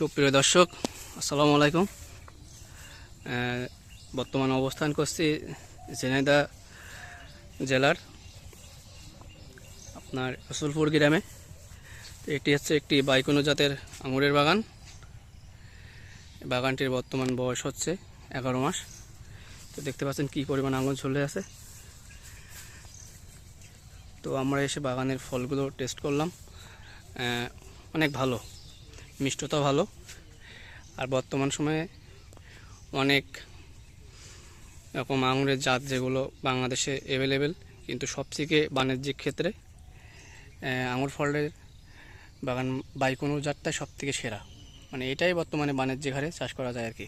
সুপ্রিয় দর্শক, আসসালামু আলাইকুম। বর্তমানে অবস্থান করছি ঝিনাইদা জেলার, আপনার রসুলপুর গ্রামে। এটি হচ্ছে একটি বাইকোনো জাতের আঙুরের বাগান। বাগানটির বর্তমান বয়স হচ্ছে এগারো মাস। তো দেখতে পাচ্ছেন কী পরিমাণ আঙুর ঝুলে আছে। তো আমরা এসে বাগানের ফলগুলো টেস্ট করলাম। অনেক ভালো। মিষ্টতা ভালো। আর বর্তমান সময়ে অনেক এরকম আঙুরের জাত যেগুলো বাংলাদেশে অ্যাভেলেবেল কিন্তু সবথেকে বাণিজ্যিক ক্ষেত্রে আঙুর ফলের বাগান বাইকোনো জাতটাই সব থেকে সেরা। মানে এটাই বর্তমানে বাণিজ্যিক হারে চাষ করা যায় আর কি।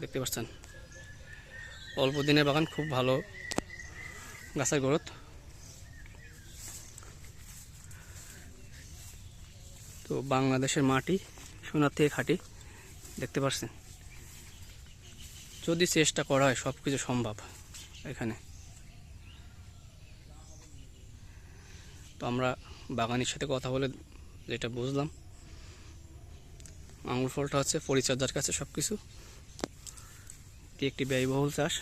দেখতে পাচ্ছেন? অল্প দিনের বাগান, খুব ভালো গাছের গ্রোথ। তো বাংলাদেশের মাটি, সোনার থেকে খাঁটি, দেখতে পাচ্ছেন যদি চেষ্টা করা হয় সব কিছু সম্ভব এখানে। তো আমরা বাগানের সাথে কথা বলে যেটা বুঝলাম, আঙুর ফলটা হচ্ছে পরিচর্যার কাছে সব কিছু একটি ব্যয়বহুল চাষ।